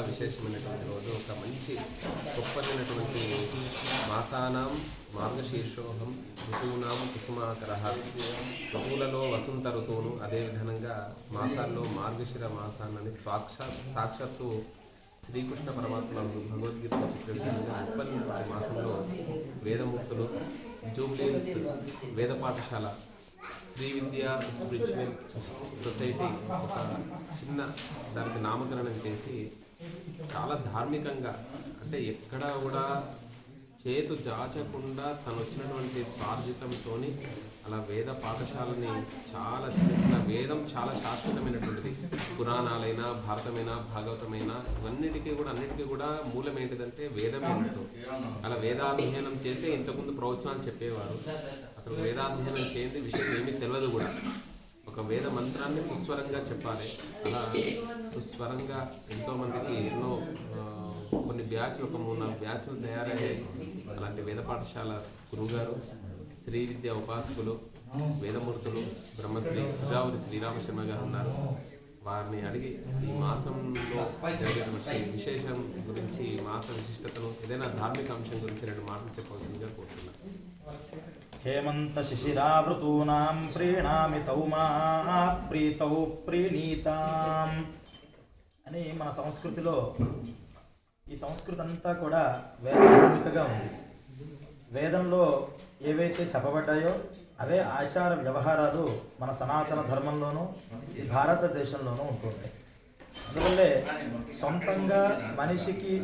చాలా విశేషమైనటువంటి రోజు ఒక మంచి గొప్పదైనటువంటి మాసానాం మార్గశీర్షోహం ఋతువునాం కుసుమాకర ఋతువులలో వసంత ఋతువును అదేవిధంగా మాసాల్లో మార్గశిర మాసాన్ని సాక్షాత్ సాక్షాత్తు శ్రీకృష్ణ పరమాత్మ భగవద్గీత విధంగా గొప్పనటువంటి మాసంలో వేదమూర్తులు జూబ్లీన్స్ వేద పాఠశాల శ్రీ విద్యా స్పిరిచువల్ సొసైటీ ఒక చిన్న దానికి నామకరణం చేసి చాలా ధార్మికంగా. అంటే ఎక్కడా కూడా చేతు జాచకుండా తను వచ్చినటువంటి స్వార్జితంతో అలా వేద పాఠశాలని చాలా చిన్న వేదం చాలా శాశ్వతమైనటువంటిది. పురాణాలైనా భారతమైనా భాగవతమైనా ఇవన్నిటికీ కూడా అన్నిటికీ కూడా మూలం ఏంటిదంటే వేదమే అలా వేదాధ్యయనం చేసే ఇంతకుముందు ప్రవచనాలు చెప్పేవారు. అసలు వేదాధ్యయనం చేయండి విషయం ఏమీ తెలియదు కూడా. ఒక వేద మంత్రాన్ని సుస్వరంగా చెప్పాలి. అలా సుస్వరంగా ఎంతోమందికి ఎన్నో కొన్ని బ్యాచ్లు ఒక మూడు నాలుగు బ్యాచ్లు తయారయ్యాయి. అలాంటి వేద పాఠశాల గురువుగారు శ్రీ విద్యా ఉపాసకులు వేదమూర్తులు బ్రహ్మశ్రీ సుజావురి శ్రీరామశర్మ గారు ఉన్నారు. వారిని అడిగి ఈ మాసంలో జరిగినటువంటి విశేషం గురించి మాస విశిష్టతను ఏదైనా ధార్మిక అంశం గురించి రెండు మాటలు చెప్పవలసిందిగా కోరుతున్నాను. హేమంత శిశిరావృతూనాం ప్రీణామి తౌ మా ప్రీతౌ ప్రీణీతాం అని మన సంస్కృతిలో ఈ సంస్కృతి అంతా కూడా వేదభూమికగా ఉంది. వేదంలో ఏవైతే చెప్పబడ్డాయో అవే ఆచార వ్యవహారాలు మన సనాతన ధర్మంలోనూ ఈ భారతదేశంలోనూ ఉంటుంటాయి అందువల్లే సొంతంగా మనిషికి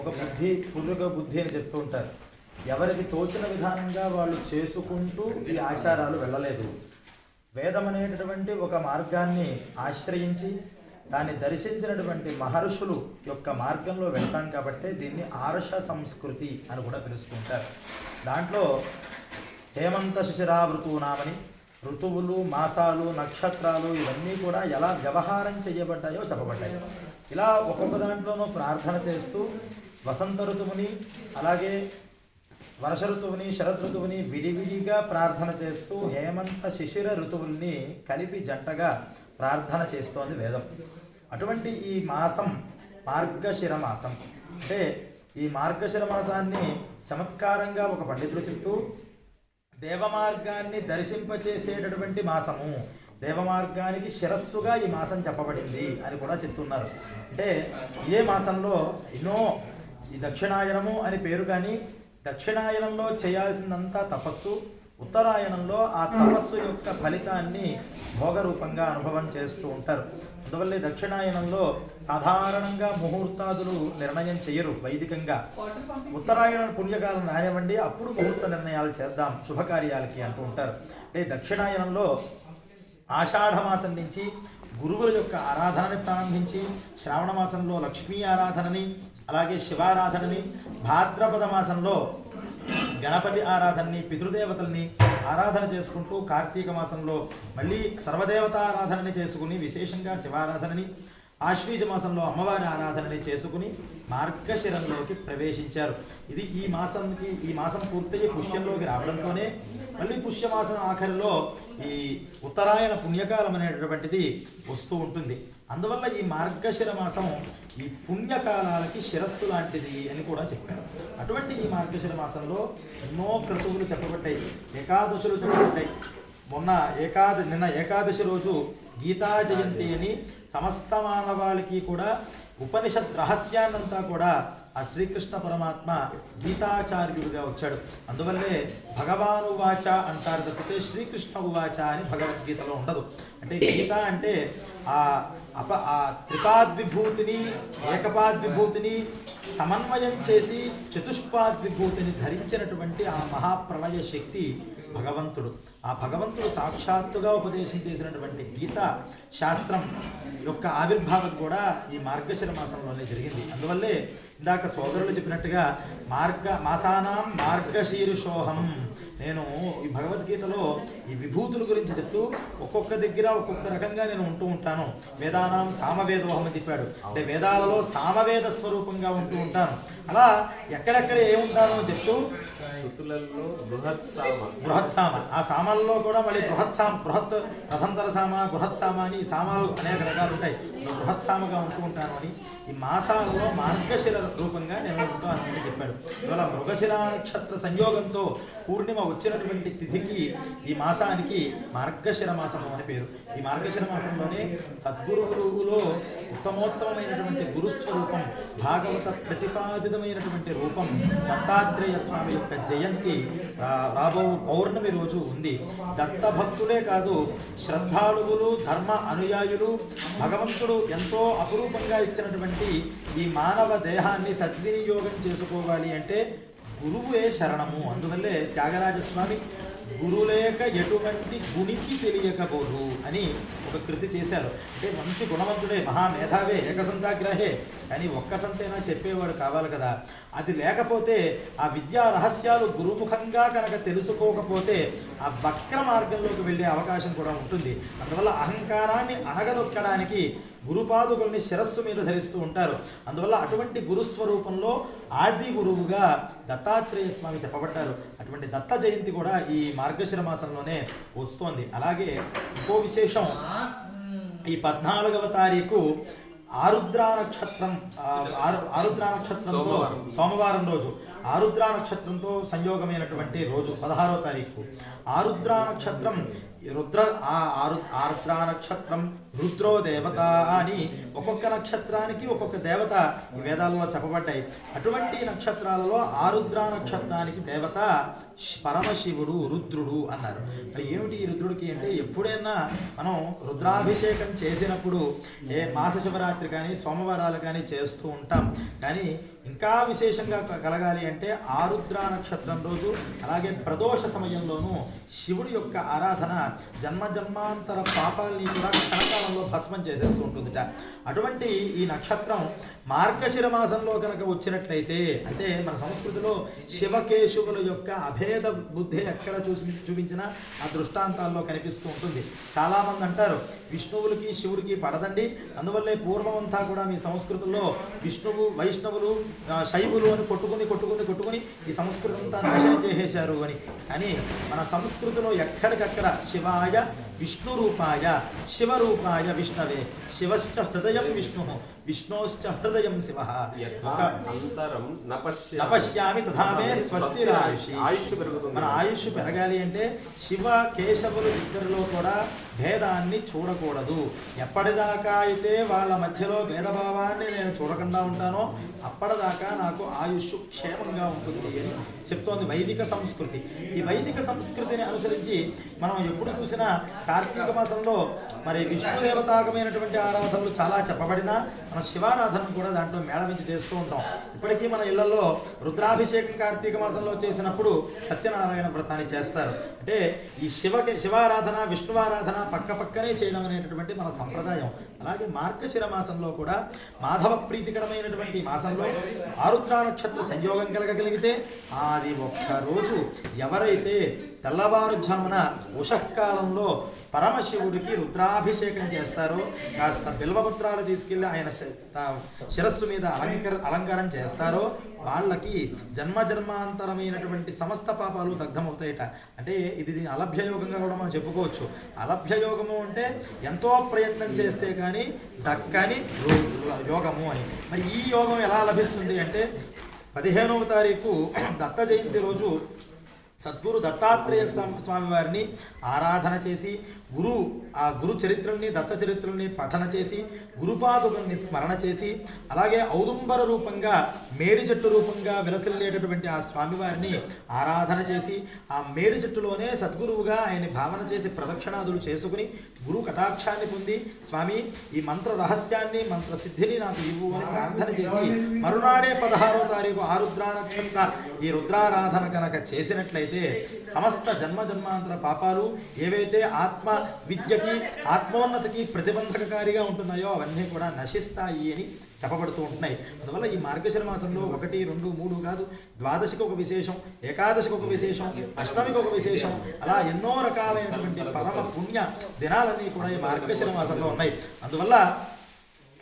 ఒక బుద్ధి పురుగ బుద్ధి అని చెప్తూ ఉంటారు. ఎవరికి తోచిన విధానంగా వాళ్ళు చేసుకుంటూ ఈ ఆచారాలు వెళ్ళలేదు. వేదం అనేటటువంటి ఒక మార్గాన్ని ఆశ్రయించి దాన్ని దర్శించినటువంటి మహర్షులు యొక్క మార్గంలో వెళ్తాం కాబట్టి దీన్ని ఆర్ష సంస్కృతి అని కూడా పిలుస్తుంటారు. దాంట్లో హేమంత శిశిరావృతూనామని ఋతువులు మాసాలు నక్షత్రాలు ఇవన్నీ కూడా ఎలా వ్యవహారం చేయబడ్డాయో చెప్పబడ్డాయి. ఇలా ఒక్కొక్క దాంట్లోనూ ప్రార్థన చేస్తూ వసంత ఋతువుని అలాగే వర్ష ఋతువుని శరద్ ఋతువుని విడివిడిగా ప్రార్థన చేస్తూ హేమంత శిశిర ఋతువుల్ని కలిపి జంటగా ప్రార్థన చేస్తోంది వేదం. అటువంటి ఈ మాసం మార్గశిర మాసం. అంటే ఈ మార్గశిర మాసాన్ని చమత్కారంగా ఒక పండితుడు చెప్తూ దేవమార్గాన్ని దర్శింపచేసేటటువంటి మాసము దేవమార్గానికి శిరస్సుగా ఈ మాసం చెప్పబడింది అని కూడా చెప్తున్నారు. అంటే ఏ మాసంలో ఎన్నో ఈ దక్షిణాయనము అని పేరు కానీ దక్షిణాయనంలో చేయాల్సిందంతా తపస్సు ఉత్తరాయణంలో ఆ తపస్సు యొక్క ఫలితాన్ని భోగరూపంగా అనుభవం చేస్తూ ఉంటారు. అందువల్లే దక్షిణాయనంలో సాధారణంగా ముహూర్తాదులు నిర్ణయం చేయరు వైదికంగా. ఉత్తరాయణ పుణ్యకాలం రానివ్వండి అప్పుడు ముహూర్త నిర్ణయాలు చేద్దాం శుభకార్యాలకి అంటూ ఉంటారు. అంటే దక్షిణాయనంలో ఆషాఢమాసం నుంచి గురువుల యొక్క ఆరాధనని ప్రారంభించి శ్రావణ మాసంలో లక్ష్మీ ఆరాధనని అలాగే శివారాధనని భాద్రపద మాసంలో గణపతి ఆరాధనని పితృదేవతల్ని ఆరాధన చేసుకుంటూ కార్తీక మాసంలో మళ్ళీ సర్వదేవత ఆరాధనని చేసుకుని విశేషంగా శివారాధనని ఆశ్వీజ మాసంలో అమ్మవారి ఆరాధనని చేసుకుని మార్గశిరంలోకి ప్రవేశించారు. ఇది ఈ మాసంకి ఈ మాసం పూర్తయి పుష్యంలోకి రావడంతోనే మళ్ళీ పుష్యమాసం ఆఖరిలో ఈ ఉత్తరాయణ పుణ్యకాలం అనేటటువంటిది వస్తూ ఉంటుంది. అందువల్ల ఈ మార్గశిర మాసం ఈ పుణ్యకాలాలకి శిరస్సు లాంటిది అని కూడా చెప్పారు. అటువంటి ఈ మార్గశిర మాసంలో ఎన్నో క్రతువులు చెప్పబడ్డాయి ఏకాదశులు చెప్పబడ్డాయి. మొన్న ఏకాద నిన్న ఏకాదశి రోజు గీతా జయంతి అని సమస్త మానవాళికి కూడా ఉపనిషత్ రహస్యాన్నంతా కూడా ఆ శ్రీకృష్ణ పరమాత్మ గీతాచార్యుడిగా వచ్చాడు. అందువల్లే భగవాను వాచ అంటారు తప్పితే శ్రీకృష్ణ ఉవాచ అని భగవద్గీతలో ఉండదు. అంటే గీత అంటే ఆ అప ఆ త్రిపాద్విభూతిని ఏకపాద్విభూతిని సమన్వయం చేసి చతుష్పాద్విభూతిని ధరించినటువంటి ఆ మహాప్రళయ శక్తి భగవంతుడు. ఆ భగవంతుడు సాక్షాత్తుగా ఉపదేశం చేసినటువంటి గీత శాస్త్రం యొక్క ఆవిర్భావం కూడా ఈ మార్గశిర మాసంలోనే జరిగింది. అందువల్లే ఇందాక సోదరులు చెప్పినట్టుగా మార్గ మాసానాం మార్గశీరుషోహం. నేను ఈ భగవద్గీతలో ఈ విభూతుల గురించి చెప్తూ ఒక్కొక్క దగ్గర ఒక్కొక్క రకంగా నేను ఉంటూ ఉంటాను. వేదానాం సామవేదోహం అని చెప్పాడు. అంటే వేదాలలో సామవేద స్వరూపంగా ఉంటూ ఉంటాను. అలా ఎక్కడెక్కడ ఏముంటానో చెప్తూ ఋతులలో బృహత్ సామ బృహత్ సామ ఆ సామ సామాల్లో కూడా మళ్ళీ బృహత్ సామ బృహత్ రథంతర సామ బృహత్ సామ అని ఈ సామాలు అనేక రకాలు ఉంటాయి. నేను బృహత్ సామగా ఉంటూ ఉంటాను అని ఈ మాసాలలో మార్గశిర రూపంగా నేను ఉంటాను అని చెప్పాడు. ఇవాళ మృగశిర నక్షత్ర సంయోగంతో పూర్ణిమ వచ్చినటువంటి తిథికి ఈ మాసానికి మార్గశిర మాసము అని పేరు. ఈ మార్గశిర మాసంలోనే సద్గురువులో ఉత్తమోత్తమైనటువంటి గురుస్వరూపం భాగవత ప్రతిపాదితమైనటువంటి రూపం దత్తాత్రేయ స్వామి యొక్క జయంతి రాబో పౌర్ణమి రోజు ఉంది. దత్త భక్తులే కాదు శ్రద్ధాళువులు ధర్మ అనుయాయులు భగవంతుడు ఎంతో అపురూపంగా ఇచ్చినటువంటి ఈ మానవ దేహాన్ని సద్వినియోగం చేసుకోవాలి అంటే గురువే శరణము. అందువల్లే త్యాగరాజస్వామి గురులేక ఎటువంటి గునికి తెలియకపోదు అని ఒక కృతి చేశారు. అంటే మంచి గుణవంతుడే మహామేధావే ఏకసంతాగ్రహే కానీ ఒక్కసంతైనా చెప్పేవాడు కావాలి కదా. అది లేకపోతే ఆ విద్యా రహస్యాలు గురుముఖంగా కనుక తెలుసుకోకపోతే ఆ వక్ర మార్గంలోకి వెళ్ళే అవకాశం కూడా ఉంటుంది. అందువల్ల అహంకారాన్ని అణగదొక్కడానికి గురుపాదుకుల్ని శిరస్సు మీద ధరిస్తూ ఉంటారు. అందువల్ల అటువంటి గురుస్వరూపంలో ఆది గురువుగా దత్తాత్రేయ స్వామి చెప్పబడ్డారు. అటువంటి దత్త జయంతి కూడా ఈ మార్గశిర మాసంలోనే వస్తోంది. అలాగే ఇంకో విశేషం ఈ పద్నాలుగవ తారీఖు ఆరుద్ర నక్షత్రం ఆరుద్ర నక్షత్రంతో. సోమవారం రోజు. ఆరుద్ర నక్షత్రంతో సంయోగమైనటువంటి రోజు పదహారో తారీఖు. ఆరుద్ర నక్షత్రం రుద్ర ఆరు ఆరుద్ర నక్షత్రం రుద్రో దేవత అని ఒక్కొక్క నక్షత్రానికి ఒక్కొక్క దేవత ఈ వేదాలలో చెప్పబడ్డాయి. అటువంటి నక్షత్రాలలో ఆరుద్ర నక్షత్రానికి దేవత పరమశివుడు రుద్రుడు అన్నారు. మరి ఏమిటి ఈ రుద్రుడికి అంటే ఎప్పుడైనా మనం రుద్రాభిషేకం చేసినప్పుడు ఏ మాస శివరాత్రి కానీ సోమవారాలు కానీ చేస్తూ ఉంటాం. కానీ ఇంకా విశేషంగా క- కలగాలి అంటే ఆరుద్ర నక్షత్రం రోజు అలాగే ప్రదోష సమయంలోనూ శివుడి యొక్క ఆరాధన జన్మ జన్మాంతర పాపాలని కూడా క్షణకాలంలో భస్మం చేసేస్తూ ఉంటుందిట. అటువంటి ఈ నక్షత్రం మార్గశిర మాసంలో కనుక వచ్చినట్లయితే అంటే మన సంస్కృతిలో శివకేశవుల యొక్క అభేద బుద్ధి ఎక్కడ చూసి చూపించినా ఆ దృష్టాంతాల్లో కనిపిస్తూ ఉంటుంది. చాలామంది అంటారు విష్ణువులకి శివుడికి పడదండి. అందువల్లే పూర్వం అంతా కూడా మీ సంస్కృతిలో విష్ణువు వైష్ణవులు శైవులు అని కొట్టుకుని కొట్టుకుని కొట్టుకుని ఈ సంస్కృతి అంతా నాశనం చేసేశారు అని. కానీ మన సంస్కృతిలో ఎక్కడికక్కడ శివాయ విష్ణు రూపాయ శివరూపాయ విష్ణవే. శివశ్చ హృదయం విష్ణు విష్ణోశ్చ హృదయం శివ. అంతరం నపశ్య నపశ్యామి తథామే స్వస్తిరాయుషి ఆయుష్ పెరుగుతుంది. మన ఆయుష్ పెరగాలి అంటే శివ కేశవులు ఇద్దరిలో కూడా భేదాన్ని చూడకూడదు. ఎప్పటిదాకా అయితే వాళ్ళ మధ్యలో భేదభావాన్ని నేను చూడకుండా ఉంటానో అప్పటిదాకా నాకు ఆయుష్ క్షేమంగా ఉంటుంది అని చెప్తోంది వైదిక సంస్కృతి. ఈ వైదిక సంస్కృతిని అనుసరించి మనం ఎప్పుడు చూసినా కార్తీక మాసంలో మరి విష్ణు దేవతాకమైనటువంటి ఆరాధనలు చాలా చెప్పబడినా మనం శివారాధనను కూడా దాంట్లో మేళమించి చేస్తూ ఉంటాం. ఇప్పటికీ మన ఇళ్ళలో రుద్రాభిషేకం కార్తీక మాసంలో చేసినప్పుడు సత్యనారాయణ వ్రతాన్ని చేస్తారు. అంటే ఈ శివకి శివారాధన విష్ణువారాధన పక్క పక్కనే చేయడం అనేటటువంటి మన సంప్రదాయం. అలాగే మార్గశిర మాసంలో కూడా మాధవ ప్రీతికరమైనటువంటి మాసంలో ఆరుద్ర నక్షత్ర సంయోగం కలగగలిగితే అది ఒక్క రోజు ఎవరైతే తెల్లవారుజామున ఉషకాలంలో పరమశివుడికి రుద్రాభిషేకం చేస్తారో కాస్త బిల్వపత్రాలు తీసుకెళ్ళి ఆయన శిరస్సు మీద అలంకర అలంకారం చేస్తారో వాళ్ళకి జన్మ జన్మాంతరమైనటువంటి సమస్త పాపాలు దగ్ధమవుతాయట. అంటే ఇది దీని అలభ్యయోగంగా కూడా మనం చెప్పుకోవచ్చు. అలభ్యయోగము అంటే ఎంతో ప్రయత్నం చేస్తే కానీ దక్కని యోగము అని. మరి ఈ యోగం ఎలా లభిస్తుంది అంటే పదిహేనవ తారీఖు దత్త జయంతి రోజు సద్గురు దత్తాత్రేయ స్వామి వారిని ఆరాధన చేసి గురు ఆ గురు చరిత్రల్ని దత్త చరిత్రల్ని పఠన చేసి గురుపాదుకుల్ని స్మరణ చేసి అలాగే ఔదుంబర రూపంగా మేడి చెట్టు రూపంగా విలసిల్లేటటువంటి ఆ స్వామివారిని ఆరాధన చేసి ఆ మేడి చెట్టులోనే సద్గురువుగా ఆయన భావన చేసి ప్రదక్షిణాదులు చేసుకుని గురు కటాక్షాన్ని పొంది స్వామి ఈ మంత్ర రహస్యాన్ని మంత్ర సిద్ధిని నాకు ఇవ్వు అని ప్రార్థన చేసి మరునాడే పదహారో తారీఖు ఆరుద్రా నక్షత్ర ఈ రుద్రారాధన కనుక చేసినట్లయితే సమస్త జన్మ జన్మాంతర పాపాలు ఏవైతే ఆత్మ విద్యకి ఆత్మోన్నతికి ప్రతిబంధకకారిగా ఉంటున్నాయో అవన్నీ కూడా నశిస్తాయి అని చెప్పబడుతూ ఉంటున్నాయి. అందువల్ల ఈ మార్గశిర మాసంలో ఒకటి రెండు మూడు కాదు ద్వాదశికి ఒక విశేషం ఏకాదశికి ఒక విశేషం అష్టమికి ఒక విశేషం అలా ఎన్నో రకాలైనటువంటి పరమ పుణ్య దినాలన్నీ కూడా ఈ మార్గశిర మాసంలో ఉన్నాయి. అందువల్ల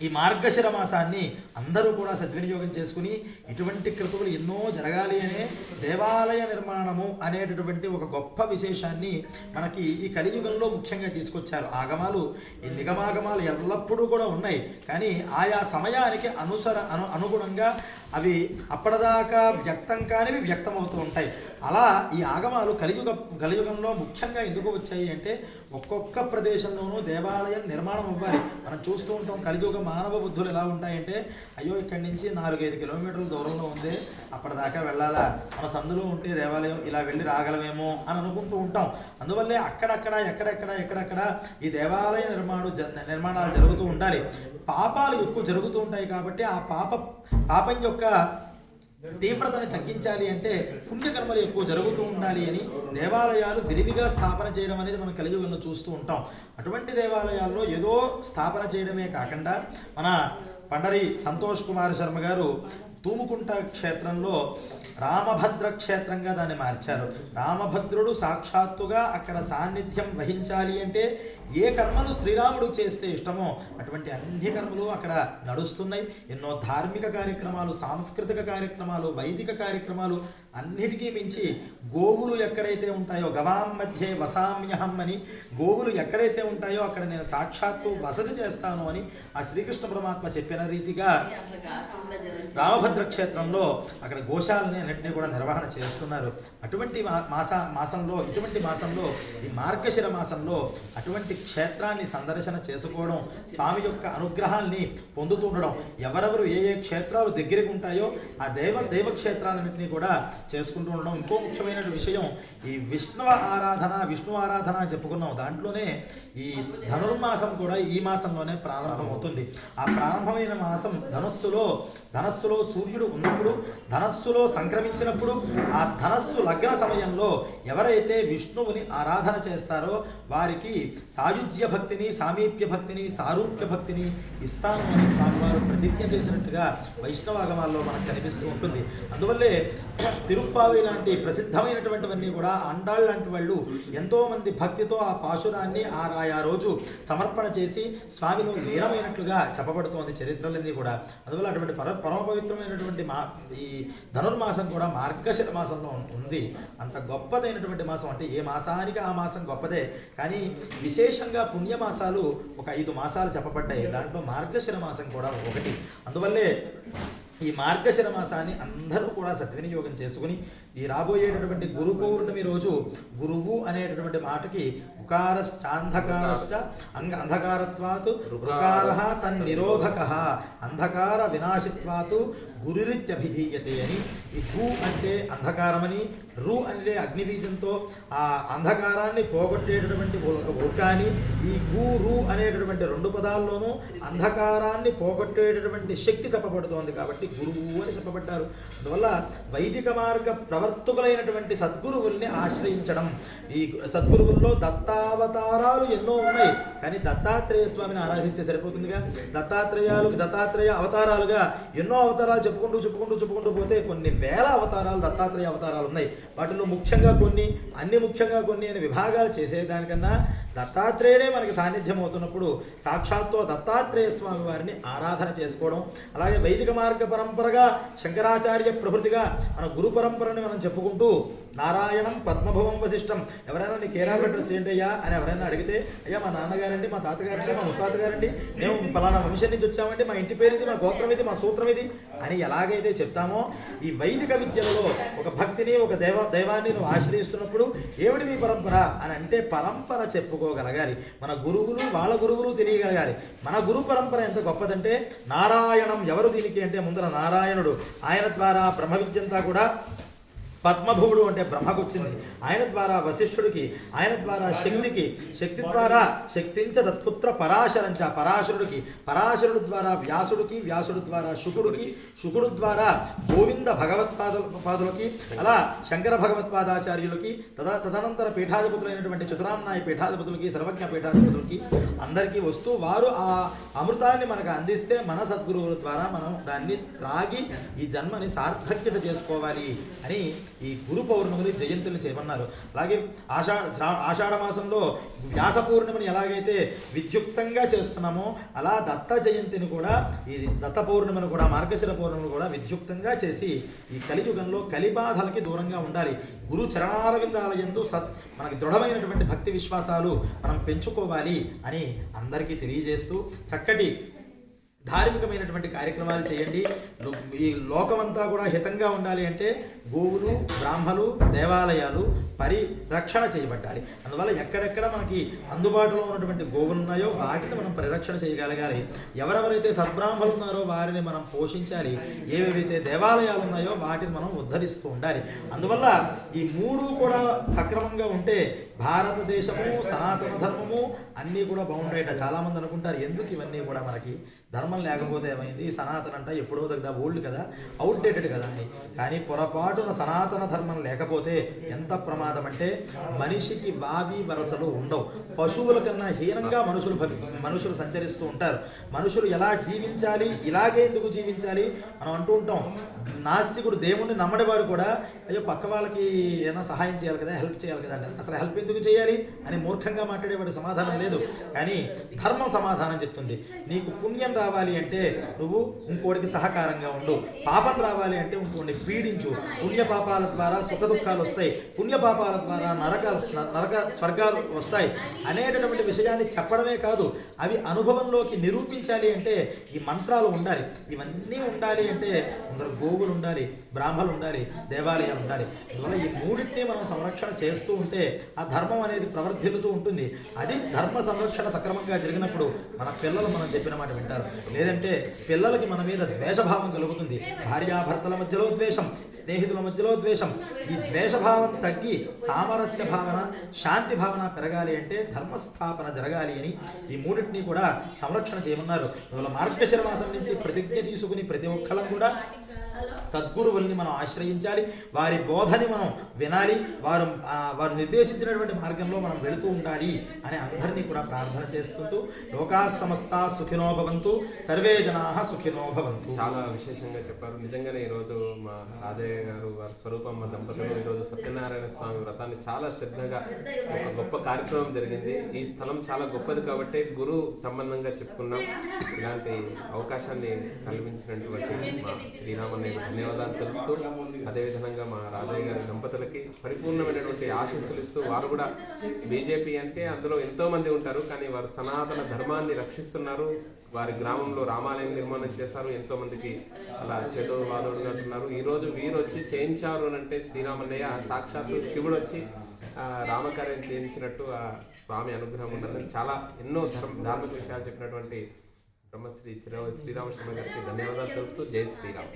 ఈ మార్గశిర మాసాన్ని అందరూ కూడా సద్వినియోగం చేసుకుని ఇటువంటి కృతువులు ఎన్నో జరగాలి అనే దేవాలయ నిర్మాణము అనేటటువంటి ఒక గొప్ప విశేషాన్ని మనకి ఈ కలియుగంలో ముఖ్యంగా తీసుకొచ్చారు. ఆగమాలు ఈ నిగమాగమాలు ఎల్లప్పుడూ కూడా ఉన్నాయి. కానీ ఆయా సమయానికి అనుసర అను అనుగుణంగా అవి అప్పటిదాకా వ్యక్తం కానివి వ్యక్తమవుతూ ఉంటాయి. అలా ఈ ఆగమాలు కలియుగ కలియుగంలో ముఖ్యంగా ఎందుకు వచ్చాయి అంటే ఒక్కొక్క ప్రదేశంలోనూ దేవాలయం నిర్మాణం అవ్వాలి. మనం చూస్తూ ఉంటాం కలియుగ మానవ బుద్ధులు ఎలా ఉంటాయంటే అయ్యో ఇక్కడి నుంచి నాలుగైదు కిలోమీటర్ల దూరంలో ఉంది అప్పటిదాకా వెళ్ళాలా? మన సందులో ఉంటే దేవాలయం ఇలా వెళ్ళి రాగలమేమో అని అనుకుంటూ ఉంటాం. అందువల్లే అక్కడక్కడ ఎక్కడెక్కడ ఎక్కడెక్కడ ఈ దేవాలయ నిర్మాణం నిర్మాణాలు జరుగుతూ ఉండాలి. పాపాలు ఎక్కువ జరుగుతూ ఉంటాయి కాబట్టి ఆ పాప పాపం యొక్క తీవ్రతని తగ్గించాలి అంటే పుణ్యకర్మలు ఎక్కువ జరుగుతూ ఉండాలి అని దేవాలయాలు విరివిగా స్థాపన చేయడం అనేది మనం కలియుగంలో చూస్తూ ఉంటాం. అటువంటి దేవాలయాల్లో ఏదో స్థాపన చేయడమే కాకుండా మన పండరి సంతోష్ కుమార్ శర్మ గారు తూముకుంట క్షేత్రంలో రామభద్ర క్షేత్రంగా దాన్ని మార్చారు. రామభద్రుడు సాక్షాత్తుగా అక్కడ సాన్నిధ్యం వహించాలి అంటే ఏ కర్మలు శ్రీరాముడు చేస్తే ఇష్టమో అటువంటి అన్ని కర్మలు అక్కడ నడుస్తున్నాయి. ఎన్నో ధార్మిక కార్యక్రమాలు సాంస్కృతిక కార్యక్రమాలు వైదిక కార్యక్రమాలు అన్నిటికీ మించి గోవులు ఎక్కడైతే ఉంటాయో గవాం మధ్య వసామ్యహం అని గోవులు ఎక్కడైతే ఉంటాయో అక్కడ నేను సాక్షాత్తు వసతి చేస్తాను అని ఆ శ్రీకృష్ణ పరమాత్మ చెప్పిన రీతిగా రామభద్ర క్షేత్రంలో అక్కడ గోశాలని అన్నింటినీ కూడా నిర్వహణ చేస్తున్నారు. అటువంటి మా- మాస మాసంలో ఇటువంటి మాసంలో ఈ మార్గశిర మాసంలో అటువంటి క్షేత్రాన్ని సందర్శన చేసుకోవడం స్వామి యొక్క అనుగ్రహాల్ని పొందుతుండడం ఎవరెవరు ఏ ఏ క్షేత్రాలు దగ్గరికి ఉంటాయో ఆ దైవ దైవ క్షేత్రాలన్నింటినీ కూడా చేసుకుంటూ ఉండడం ఇంకో ముఖ్యమైన విషయం. ఈ విష్ణువ ఆరాధన విష్ణు ఆరాధన అని చెప్పుకున్నాం. దాంట్లోనే ఈ ధనుర్మాసం కూడా ఈ మాసంలోనే ప్రారంభమవుతుంది. ఆ ప్రారంభమైన మాసం ధనస్సులో ధనస్సులో సూర్యుడు ఉన్నప్పుడు ధనస్సులో సంక్రమించినప్పుడు ఆ ధనస్సు లగ్న సమయంలో ఎవరైతే విష్ణువుని ఆరాధన చేస్తారో వారికి సాయుధ్య భక్తిని సామీప్య భక్తిని సారూప్య భక్తిని ఇస్తాను అని స్వామివారు ప్రతిజ్ఞ చేసినట్టుగా వైష్ణవాగమాల్లో మనకు కనిపిస్తూ ఉంటుంది. అందువల్లే తిరుప్పావి లాంటి ప్రసిద్ధమైనటువంటివన్నీ కూడా అండాళ్ లాంటి వాళ్ళు ఎంతోమంది భక్తితో ఆ పాశురాన్ని ఆ ఆయా రోజు సమర్పణ చేసి స్వామిలో లీనమైనట్లుగా చెప్పబడుతోంది చరిత్రలన్నీ కూడా. అందువల్ల అటువంటి పర పరమ పవిత్రమైనటువంటి మా ఈ ధనుర్మాసం కూడా మార్గశిర మాసంలో ఉంది. అంత గొప్పదైనటువంటి మాసం అంటే ఏ మాసానికి ఆ మాసం గొప్పదే. కానీ విశేషంగా పుణ్యమాసాలు ఒక ఐదు మాసాలు చెప్పబడ్డాయి దాంట్లో మార్గశిర మాసం కూడా ఒకటి. అందువల్లే ఈ మార్గశిర మాసాన్ని అందరూ కూడా సద్వినియోగం చేసుకుని ఈ రాబోయేటటువంటి గురు పౌర్ణమి రోజు గురువు అనేటటువంటి మాటకి ఉకారశ్చాంధకారశ్చ అంగ అంధకారత్వాత్ రుకార తన్నిరోధక అంధకార వినాశిత్వాత్ గురిరిత్యభిధీయతే అని ఈ గు అంటే అంధకారమని రు అంటే అగ్నిబీజంతో ఆ అంధకారాన్ని పోగొట్టేటటువంటి ఉల్కాని ఈ గు రు అనేటటువంటి రెండు పదాల్లోనూ అంధకారాన్ని పోగొట్టేటటువంటి శక్తి చెప్పబడుతోంది కాబట్టి గురువు అని చెప్పబడ్డారు. అందువల్ల వైదిక మార్గ ప్రవర్తకులైనటువంటి సద్గురువుల్ని ఆశ్రయించడం. ఈ సద్గురువుల్లో దత్తావతారాలు ఎన్నో ఉన్నాయి. కానీ దత్తాత్రేయ స్వామిని ఆరాధిస్తే సరిపోతుందిగా? దత్తాత్రేయాలు దత్తాత్రేయ అవతారాలుగా ఎన్నో అవతారాలు చెప్పుకుంటూ చెప్పుకుంటూ చెప్పుకుంటూ పోతే కొన్ని వేల అవతారాలు దత్తాత్రేయ అవతారాలు ఉన్నాయి. వాటిలో ముఖ్యంగా కొన్ని అన్ని ముఖ్యంగా కొన్ని అని విభాగాలు చేసేదానికన్నా దత్తాత్రేయుడే మనకి సాన్నిధ్యం అవుతున్నప్పుడు సాక్షాత్తు దత్తాత్రేయ స్వామి వారిని ఆరాధన చేసుకోవడం. అలాగే వైదిక మార్గ పరంపరగా శంకరాచార్య ప్రభృతిగా మన గురు పరంపరని మనం చెప్పుకుంటూ నారాయణం పద్మభవం వశిష్టం. ఎవరైనా నీ కేరాఫ్ అడ్రస్ ఏంటయ్యా అని ఎవరైనా అడిగితే అయ్యా మా నాన్నగారండి మా తాతగారండి మా ముత్తాత గారండి మేము పలానా వంశం నుంచి వచ్చామండి మా ఇంటి పేరు ఇది మా గోత్రం ఇది మా సూత్రం ఇది అని ఎలాగైతే చెప్తామో ఈ వైదిక విద్యలలో ఒక భక్తిని ఒక దైవ దైవాన్ని నువ్వు ఆశ్రయిస్తున్నప్పుడు ఏమిటి మీ పరంపర అని అంటే పరంపర చెప్పుకోగలగాలి. మన గురువులు వాళ్ళ గురువులు తెలియగలగాలి. మన గురు పరంపర ఎంత గొప్పదంటే నారాయణం ఎవరు దీనికి అంటే ముందర నారాయణుడు. ఆయన ద్వారా బ్రహ్మ విద్యంతా కూడా పద్మభువుడు అంటే బ్రహ్మకు వచ్చింది ఆయన ద్వారా వశిష్ఠుడికి ఆయన ద్వారా శక్తికి శక్తి ద్వారా శక్తించ తత్పుత్ర పరాశరంచ పరాశరుడికి పరాశరుడు ద్వారా వ్యాసుడికి వ్యాసుడు ద్వారా శుకుడికి శుకుడు ద్వారా గోవింద భగవత్పాదు పాదులకి అలా శంకర భగవత్పాదాచార్యులకి తదా తదనంతర పీఠాధిపతులైనటువంటి చతురామ్నాయ పీఠాధిపతులకి సర్వజ్ఞ పీఠాధిపతులకి అందరికీ వస్తూ వారు ఆ అమృతాన్ని మనకు అందిస్తే మన సద్గురువుల ద్వారా మనం దాన్ని త్రాగి ఈ జన్మని సార్థక్యత చేసుకోవాలి అని ఈ గురు పౌర్ణమిని జయంతులు చేయమన్నారు. అలాగే ఆషా ఆషాఢ మాసంలో వ్యాస పౌర్ణమిని ఎలాగైతే విద్యుక్తంగా చేస్తున్నామో అలా దత్త జయంతిని కూడా ఈ దత్త పౌర్ణమిని కూడా మార్గశిర పౌర్ణమిని కూడా విద్యుక్తంగా చేసి ఈ కలియుగంలో కలిబాధలకి దూరంగా ఉండాలి. గురు చరణారవిందాలయందు సత్ మనకి దృఢమైనటువంటి భక్తి విశ్వాసాలు మనం పెంచుకోవాలి అని అందరికీ తెలియజేస్తూ చక్కటి ధార్మికమైనటువంటి కార్యక్రమాలు చేయండి. ఈ లోకమంతా కూడా హితంగా ఉండాలి అంటే గోవులు బ్రాహ్మలు దేవాలయాలు పరిరక్షణ చేయబట్టాలి అందువల్ల ఎక్కడెక్కడ మనకి అందుబాటులో ఉన్నటువంటి గోవులు ఉన్నాయో వాటిని మనం పరిరక్షణ చేయగలగాలి. ఎవరెవరైతే సద్బ్రాహ్మలు ఉన్నారో వారిని మనం పోషించాలి. ఏవేవైతే దేవాలయాలు ఉన్నాయో వాటిని మనం ఉద్ధరిస్తూ ఉండాలి. అందువల్ల ఈ మూడు కూడా సక్రమంగా ఉంటే భారతదేశము సనాతన ధర్మము అన్నీ కూడా బాగుంటాయట చాలామంది అనుకుంటారు ఎందుకు ఇవన్నీ కూడా మనకి ధర్మం లేకపోతే ఏమైంది? సనాతన అంట ఎప్పుడో దగ్గర ఓల్డ్ కదా అవుట్డేటెడ్ కదా అని. కానీ పొరపాటున సనాతన ధర్మం లేకపోతే ఎంత ప్రమాదం అంటే మనిషికి వావి వరసలు ఉండవు. పశువుల కన్నా హీనంగా మనుషులు భవి- మనుషులు సంచరిస్తూ ఉంటారు. మనుషులు ఎలా జీవించాలి? ఇలాగే ఎందుకు జీవించాలి? మనం అంటూ ఉంటాం. నాస్తికుడు దేవుణ్ణి నమ్మడేవాడు కూడా అయ్యో పక్క వాళ్ళకి ఏమైనా సహాయం చేయాలి కదా హెల్ప్ చేయాలి కదా అంటే అసలు హెల్ప్ ఎందుకు చేయాలి? అని మూర్ఖంగా మాట్లాడేవాడు సమాధానం లేదు. కానీ ధర్మం సమాధానం చెప్తుంది. నీకు పుణ్యం రావాలి అంటే నువ్వు ఇంకోటికి సహకారంగా ఉండు. పాపం రావాలి అంటే ఇంకోటిని పీడించు. పుణ్యపాపాల ద్వారా సుఖ దుఃఖాలు వస్తాయి. పుణ్యపాపాల ద్వారా నరకాలు నరక స్వర్గాలు వస్తాయి. అనేటటువంటి విషయాన్ని చెప్పడమే కాదు అవి అనుభవంలోకి నిరూపించాలి అంటే ఈ మంత్రాలు ఉండాలి. ఇవన్నీ ఉండాలి అంటే అందరు గోవులు ఉండాలి బ్రాహ్మలు ఉండాలి దేవాలయాలు ఉండాలి. అందువల్ల ఈ మూడింటిని మనం సంరక్షణ చేస్తూ ఉంటే ఆ ధర్మం అనేది ప్రవర్తిల్లుతూ ఉంటుంది. అది ధర్మ సంరక్షణ సక్రమంగా జరిగినప్పుడు మన పిల్లలు మనం చెప్పిన మాట వింటారు. లేదంటే పిల్లలకి మన మీద ద్వేషభావం కలుగుతుంది. భార్యాభర్తల మధ్యలో ద్వేషం స్నేహితుల మధ్యలో ద్వేషం. ఈ ద్వేషభావం తగ్గి సామరస్య భావన శాంతి భావన పెరగాలి అంటే ధర్మస్థాపన జరగాలి అని ఈ మూడింటిని కూడా సంరక్షణ చేయమన్నారు. అందువల్ల మార్గశిర మాసం నుంచి ప్రతిజ్ఞ తీసుకుని ప్రతి ఒక్కళ్ళం కూడా సద్గురువుల్ని మనం ఆశ్రయించాలి వారి బోధని మనం వినాలి వారు వారు నిర్దేశించినటువంటి మార్గంలో మనం వెళుతూ ఉండాలి అని అందరినీ కూడా ప్రార్థన చేసుకుంటూ లోకా సమస్త సుఖినో భవంతు సర్వే జనా సుఖినో భవంతు. చాలా విశేషంగా చెప్పారు. నిజంగానే ఈరోజు మా రాజయ్య గారు వారి స్వరూపమ్మ దంపతులు ఈరోజు సత్యనారాయణ స్వామి వ్రతాన్ని చాలా శ్రద్ధగా ఒక గొప్ప కార్యక్రమం జరిగింది. ఈ స్థలం చాలా గొప్పది కాబట్టి గురు సంబంధంగా చెప్పుకున్నాం. ఇలాంటి అవకాశాన్ని కల్పించినటువంటి మా నేను ధన్యవాదాలు తెలుపుతూ అదేవిధంగా మా రాజయ్య గారి దంపతులకి పరిపూర్ణమైనటువంటి ఆశీస్సులు ఇస్తూ వారు కూడా బీజేపీ అంటే అందులో ఎంతో మంది ఉంటారు కానీ వారు సనాతన ధర్మాన్ని రక్షిస్తున్నారు. వారి గ్రామంలో రామాలయం నిర్మాణం చేశారు ఎంతోమందికి అలా చేదోడు వాదోడుగా అంటున్నారు. ఈ రోజు వీరు వచ్చి చేయించారు అని అంటే శ్రీరామన్నయ్య సాక్షాత్తు శివుడు వచ్చి రామకార్యం చేయించినట్టు ఆ స్వామి అనుగ్రహం ఉండాలని చాలా ఎన్నో ధర్మ ధార్మిక విషయాలు చెప్పినటువంటి బ్రహ్మశ్రీ శ్రీ శ్రీరామచంద్ర గారికి ధన్యవాదాలు తెలుపుతూ జై శ్రీరామ్.